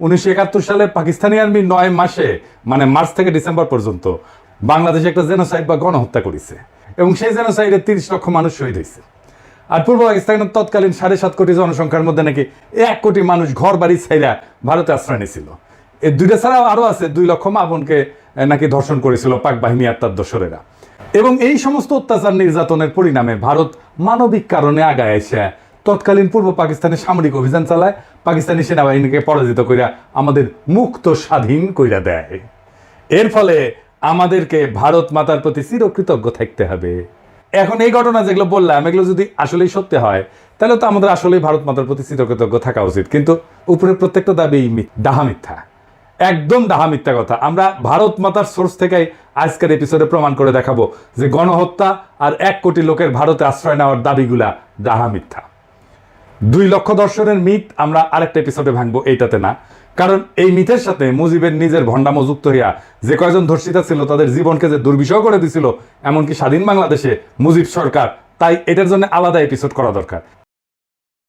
উনিশশো একাত্তর সালে পাকিস্তানি আর্মি নয় মাসে মানে মার্চ থেকে ডিসেম্বর পর্যন্ত, বাংলাদেশে একটা জেনোসাইড বা গণহত্যা করেছে। এবং সেই জেনোসাইডে তিরিশ লক্ষ মানুষ শহীদ হয়েছে। আর পূর্ব পাকিস্তানের তৎকালীন সাড়ে সাত কোটি জনসংখ্যার মধ্যে নাকি এক কোটি মানুষ ঘর বাড়ি ছাইরা ভারতে আশ্রয় নিয়েছিল। এই দুইটা ছাড়াও আরও আছে, দুই লক্ষ মা বোনকে নাকি ধর্ষণ করেছিল পাক বাহিনী আর তার দোসরেরা। এবং এই সমস্ত অত্যাচার নির্যাতনের পরিণামে ভারত মানবিক কারণে আগায় এসে তৎকালীন পূর্ব পাকিস্তানে সামরিক অভিযান চালায়, পাকিস্তানি সেনাবাহিনীকে পরাজিত কইরা আমাদের মুক্ত স্বাধীন কইরা দেয়। এর ফলে আমাদেরকে ভারত মাতার প্রতি চিরকৃতজ্ঞ থাকতে হবে। এখন এই ঘটনা যেগুলো বললাম, এগুলো যদি আসলেই সত্যি হয়, তাহলে তো আমাদের আসলেই ভারত মাতার প্রতি চিরকৃতজ্ঞ থাকা উচিত। কিন্তু উপরে প্রত্যেকটা দাবি ডাহা মিথ্যা। একদম ডাহা মিথ্যা কথা। আমরা ভারত মাতার সোর্স থেকেই আজকের এপিসোডে প্রমাণ করে দেখাবো যে গণহত্যা আর এক কোটি লোকের ভারতে আশ্রয় নেওয়ার দাবিগুলা ডাহা মিথ্যা। দুই লক্ষ দর্শনের মিথ, আমরা আরেকটা এপিসোডে ভাঙবো, এইটাতে না। কারণ এই মিথের সাথে মুজিবের নিজের ভণ্ডামো যুক্ত হইয়া যে কয়জন ধর্ষিতা ছিল, তাদের জীবনকে যে দুর্বিষহ করে দিছিল, এমনকি স্বাধীন বাংলাদেশে মুজিব সরকার, তাই এটার জন্য আলাদা এপিসোড করা দরকার।